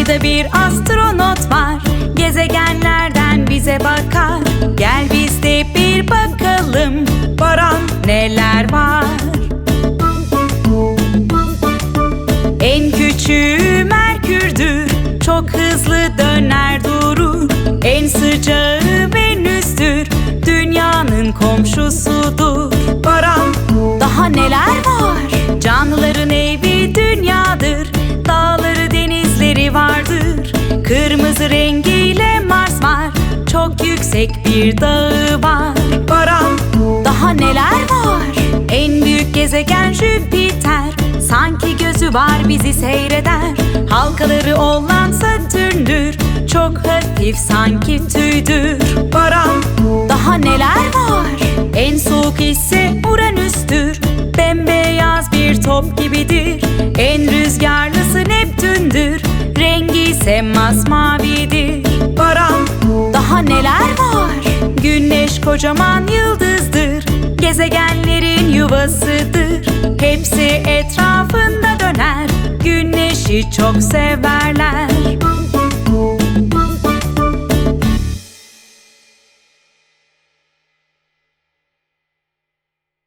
Ayda bir astronot var. Gezegenlerden bize bakar. Gel biz de bir bakalım. Baran neler var rengiyle Mars var. Çok yüksek bir dağı var. Baran daha neler var? En büyük gezegen Jüpiter. Sanki gözü var bizi seyreder. Halkaları olan Satürn'dür Çok hafif sanki tüydür. Baran daha neler var? En soğuk ise Uranüs'tür. Bembeyaz bir top gibidir. En rüzgarlısı Neptün'dür. Rengi ise masmavidir Baran daha neler var? Güneş kocaman yıldızdır Gezegenlerin yuvasıdır. Hepsi etrafında döner Güneşi çok severler